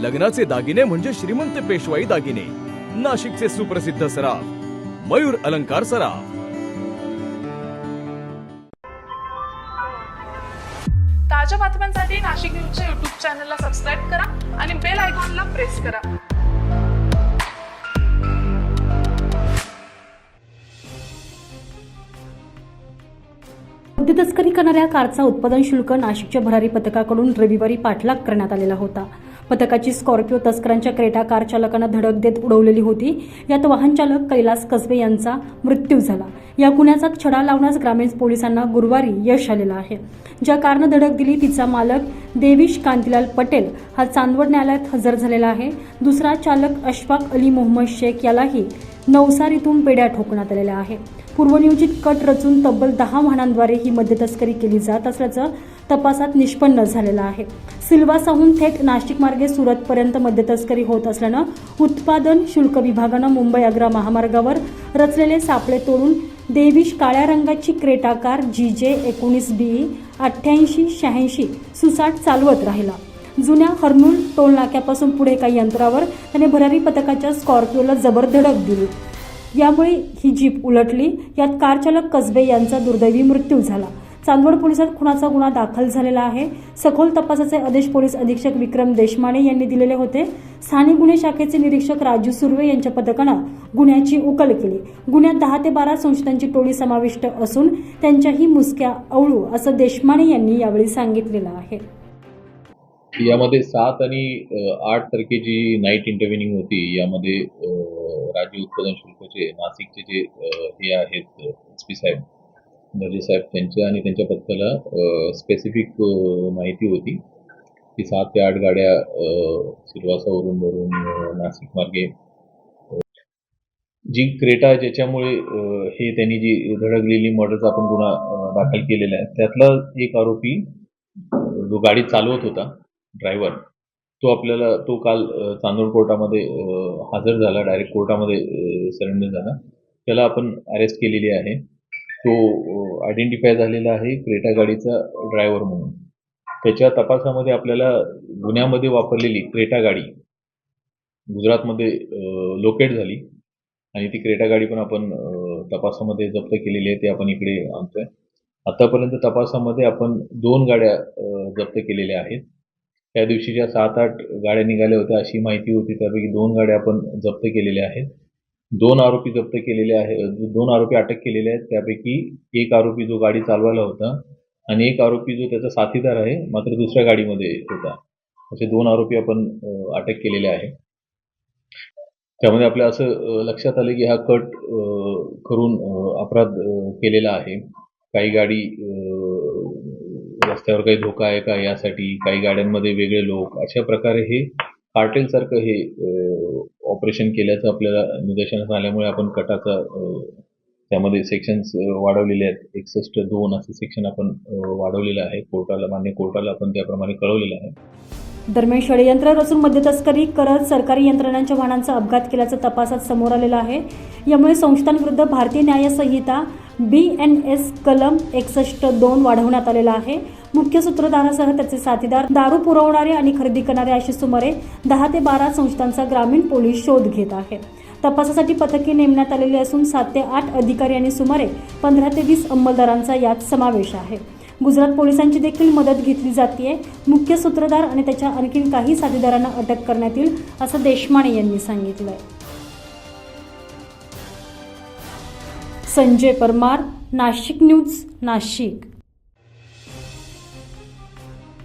लग्नाचे दागिने म्हणजे श्रीमंत पेशवाई दागिने. नाशिकचे सुप्रसिद्ध सराफ मयूर अलंकार सराफ. ताज्या बातम्यांसाठी नाशिक न्यूजच्या युट्यूब चॅनलला सबस्क्राईब करा आणि बेल आयकॉनला प्रेस करा. मद्यतस्करी करणाऱ्या कारचा उत्पादन शुल्क नाशिकच्या भरारी पथकाकडून रविवारी पाठलाग करण्यात आलेला होता. पथकाची स्कॉर्पिओ तस्करांच्या क्रेटा कार चालकांना धडक देत उडवलेली होती. यात वाहन चालक कैलास कसबे यांचा मृत्यू झाला. या गुन्ह्याचा छडा लावण्यास ग्रामीण पोलिसांना गुरुवारी यश आलेलं आहे. ज्या कारनं धडक दिली तिचा मालक देविश कांतीलाल पटेल हा चांदवड न्यायालयात हजर झालेला आहे. दुसरा चालक अशफाक अली मोहम्मद शेख यालाही नवसारीतून पेड्या ठोकण्यात आलेल्या आहे पूर्वनियोजित कट रचून तब्बल दहा वाहनांद्वारे ही मद्यतस्करी केली जात असल्याचं तपासात निष्पन्न झालेलं आहे. सिल्वासाहून थेट नाशिक मार्गे सुरतपर्यंत मद्यतस्करी होत असल्यानं उत्पादन शुल्क विभागानं मुंबई आग्रा महामार्गावर रचलेले सापळे तोडून देवीश काळ्या रंगाची क्रेटाकार जी जे एकोणीस बी अठ्ठ्याऐंशी शहाऐंशी सुसाट चालवत राहिला. जुन्या हर्नूल टोल नाक्यापासून पुढे काही अंतरावर त्याने भरारी पथकाच्या स्कॉर्पिओला जबर धडक दिली. यामुळे ही जीप उलटली. यात कारचालक कसबे यांचा दुर्दैवी मृत्यू झाला. चांदवड पोलिसात खुनाचा गुन्हा दाखल झालेला आहे. सखोल तपासाचे आदेश पोलीस अधीक्षक विक्रम देशमाने यांनी दिलेले होते. स्थानिक गुन्हे शाखेचे निरीक्षक राजू सुर्वे यांच्या पथकानं गुन्ह्याची उकल केली. गुन्ह्यात दहा ते बारा संशयितांची टोळी समाविष्ट असून त्यांच्याही मुसक्या अवळू असं देशमाने यांनी यावेळी सांगितलेलं आहे. यामध्ये सात आणि आठ आठ तारखेची नाईट इंटरव्हिनिंग होती. यामध्ये राज्य उत्पादन शुल्कचे नाशिकचे जे हे आहेत एस पी साहेब दर्जे साहेब त्यांच्या आणि त्यांच्या पथकाला स्पेसिफिक माहिती होती. की सात ते आठ गाड्या सिरवासावरून वरून नाशिक मार्गे जी क्रेटा ज्याच्यामुळे हे त्यांनी जी धडकलेली मर्डरचा आपण गुन्हा दाखल केलेला आहे त्यातला एक आरोपी जो गाडी चालवत होता ड्रायव्हर तो आपल्याला तो काल चांदोड कोर्टामध्ये हजर झाला डायरेक्ट कोर्टामध्ये सरेंडर झाला. त्याला आपण अरेस्ट केलेली आहे. तो आयडेंटिफाय झालेला आहे क्रेटा गाडीचा ड्रायव्हर म्हणून. त्याच्या तपासामध्ये आपल्याला गुन्ह्यामध्ये वापरलेली क्रेटा गाडी गुजरातमध्ये लोकेट झाली. आणि ती क्रेटा गाडी पण आपण तपासामध्ये जप्त केलेली आहे. ते आपण इकडे आणतोय. आतापर्यंत तपासामध्ये आपण दोन गाड्या जप्त केलेल्या आहेत. त्या दिवशी ज्या सात आठ गाड्या निघाल्या होत्या अशी माहिती होती. त्यापैकी दोन गाड्या आपण जप्त केलेल्या आहेत. दोन आरोपी जप्त केलेले आहेत दोन आरोपी अटक केलेले आहेत. त्यापैकी एक आरोपी जो गाडी चालवायला होता आणि एक आरोपी जो त्याचा साथीदार आहे मात्र दुसऱ्या गाडीमध्ये होता. असे दोन आरोपी आपण अटक केलेले आहे. त्यामध्ये आपल्या असं लक्षात आलं की हा कट करून अपराध केलेला आहे. काही गाडी रस्त्यावर काही धोका आहे का? यासाठी काही गाड्यांमध्ये वेगळे लोक. अशा प्रकारे हे कार्टेलसारखं हे ऑपरेशन केल्याचं आपल्याला निदर्शनास आल्यामुळे आपण कटाचा त्यामध्ये सेक्शन्स वाढवलेले आहेत. एकसष्ट दोन असं सेक्शन आपण वाढवलेलं आहे. कोर्टाला मान्य कोर्टाला आपण त्याप्रमाणे कळवलेलं आहे. दरम्यान षडयंत्र रचून मध्यतस्करी करत सरकारी यंत्रणांच्या वाहनांचा अपघात केल्याचं तपासात समोर आलेलं आहे. यामुळे संस्थांविरुद्ध भारतीय न्यायसंहिता बी एन एस कलम एकसष्ट दोन वाढवण्यात आलेला आहे. मुख्य सूत्रधारासह त्याचे साथीदार दारू पुरवणारे आणि खरेदी करणारे असे सुमारे दहा ते बारा संस्थांचा ग्रामीण पोलीस शोध घेत आहे. तपासासाठी पथके नेमण्यात आलेली असून सात ते आठ अधिकारी आणि सुमारे पंधरा ते वीस अंमलदारांचा यात समावेश आहे. गुजरात पोलिसांची देखील मदत घेतली जाते मुख्य सूत्रधार आणि त्याच्या आणखी काही साथीदारांना अटक करण्यात येईल असं देशमाने यांनी सांगितलंय. संजय परमार नाशिक न्यूज नाशिक.